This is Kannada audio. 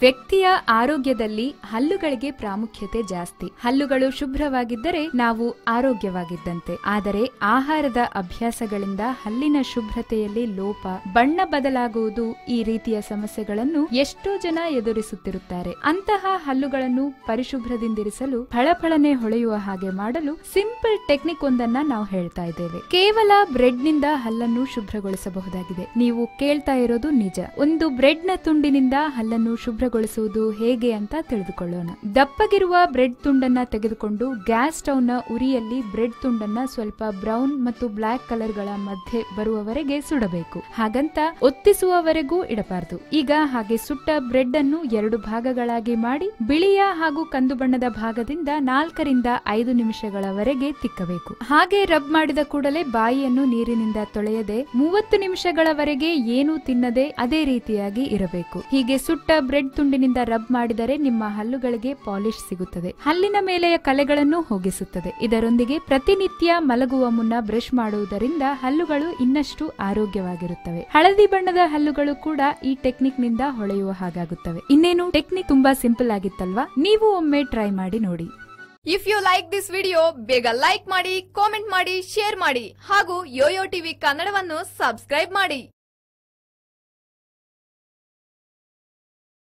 ವ್ಯಕ್ತಿಯ ಆರೋಗ್ಯದಲ್ಲಿ ಹಲ್ಲುಗಳಿಗೆ ಪ್ರಾಮುಖ್ಯತೆ ಜಾಸ್ತಿ. ಹಲ್ಲುಗಳು ಶುಭ್ರವಾಗಿದ್ದರೆ ನಾವು ಆರೋಗ್ಯವಾಗಿದ್ದಂತೆ. ಆದರೆ ಆಹಾರದ ಅಭ್ಯಾಸಗಳಿಂದ ಹಲ್ಲಿನ ಶುಭ್ರತೆಯಲ್ಲಿ ಲೋಪ, ಬಣ್ಣ ಬದಲಾಗುವುದು ಈ ರೀತಿಯ ಸಮಸ್ಯೆಗಳನ್ನು ಎಷ್ಟೋ ಜನ ಎದುರಿಸುತ್ತಿರುತ್ತಾರೆ. ಅಂತಹ ಹಲ್ಲುಗಳನ್ನು ಪರಿಶುಭ್ರದಿಂದಿರಿಸಲು, ಫಳಫಳನೆ ಹೊಳೆಯುವ ಹಾಗೆ ಮಾಡಲು ಸಿಂಪಲ್ ಟೆಕ್ನಿಕ್ ಒಂದನ್ನ ನಾವು ಹೇಳ್ತಾ ಇದ್ದೇವೆ. ಕೇವಲ ಬ್ರೆಡ್ನಿಂದ ಹಲ್ಲನ್ನು ಶುಭ್ರಗೊಳಿಸಬಹುದಾಗಿದೆ. ನೀವು ಕೇಳ್ತಾ ಇರೋದು ನಿಜ. ಒಂದು ಬ್ರೆಡ್ನ ತುಂಡಿನಿಂದ ಹಲ್ಲನ್ನು ಶುಭ್ರಗೊಳಿಸುವುದು ಹೇಗೆ ಅಂತ ತಿಳಿದುಕೊಳ್ಳೋಣ. ದಪ್ಪಗಿರುವ ಬ್ರೆಡ್ ತುಂಡನ್ನ ತೆಗೆದುಕೊಂಡು ಗ್ಯಾಸ್ ಸ್ಟೌವ್ನ ಉರಿಯಲ್ಲಿ ಬ್ರೆಡ್ ತುಂಡನ್ನ ಸ್ವಲ್ಪ ಬ್ರೌನ್ ಮತ್ತು ಬ್ಲಾಕ್ ಕಲರ್ಗಳ ಮಧ್ಯೆ ಬರುವವರೆಗೆ ಸುಡಬೇಕು. ಹಾಗಂತ ಒತ್ತಿಸುವವರೆಗೂ ಇಡಬಾರದು. ಈಗ ಹಾಗೆ ಸುಟ್ಟ ಬ್ರೆಡ್ ಅನ್ನು ಎರಡು ಭಾಗಗಳಾಗಿ ಮಾಡಿ ಬಿಳಿಯ ಹಾಗೂ ಕಂದು ಬಣ್ಣದ ಭಾಗದಿಂದ ನಾಲ್ಕರಿಂದ ಐದು ನಿಮಿಷಗಳವರೆಗೆ ತಿಕ್ಕಬೇಕು. ಹಾಗೆ ರಬ್ ಮಾಡಿದ ಕೂಡಲೇ ಬಾಯಿಯನ್ನು ನೀರಿನಿಂದ ತೊಳೆಯದೆ ಮೂವತ್ತು ನಿಮಿಷಗಳವರೆಗೆ ಏನೂ ತಿನ್ನದೆ ಅದೇ ರೀತಿಯಾಗಿ ಇರಬೇಕು. ಹೀಗೆ ಸುಟ್ಟ ಬ್ರೆಡ್ ತುಂಡಿನಿಂದ ರಬ್ ಮಾಡಿದರೆ ನಿಮ್ಮ ಹಲ್ಲುಗಳಿಗೆ ಪಾಲಿಶ್ ಸಿಗುತ್ತದೆ. ಹಲ್ಲಿನ ಮೇಲೆಯ ಕಲೆಗಳನ್ನು ಹೋಗಿಸುತ್ತದೆ. ಇದರೊಂದಿಗೆ ಪ್ರತಿನಿತ್ಯ ಮಲಗುವ ಮುನ್ನ ಬ್ರಷ್ ಮಾಡುವುದರಿಂದ ಹಲ್ಲುಗಳು ಇನ್ನಷ್ಟು ಆರೋಗ್ಯವಾಗಿರುತ್ತವೆ. ಹಳದಿ ಬಣ್ಣದ ಹಲ್ಲುಗಳು ಕೂಡ ಈ ಟೆಕ್ನಿಕ್ನಿಂದ ಹೊಳೆಯುವ ಹಾಗಾಗುತ್ತವೆ. ಇನ್ನೇನು? ಟೆಕ್ನಿಕ್ ತುಂಬಾ ಸಿಂಪಲ್ ಆಗಿತ್ತಲ್ವಾ? ನೀವು ಒಮ್ಮೆ ಟ್ರೈ ಮಾಡಿ ನೋಡಿ. If you like this video ಬೇಗ ಲೈಕ್ ಮಾಡಿ ಕಾಮೆಂಟ್ ಮಾಡಿ ಶೇರ್ ಮಾಡಿ ಹಾಗೂ ಯೋಯೋ ಟಿವಿ ಕನ್ನಡವನ್ನು ಸಬ್ಸ್ಕ್ರೈಬ್ ಮಾಡಿ.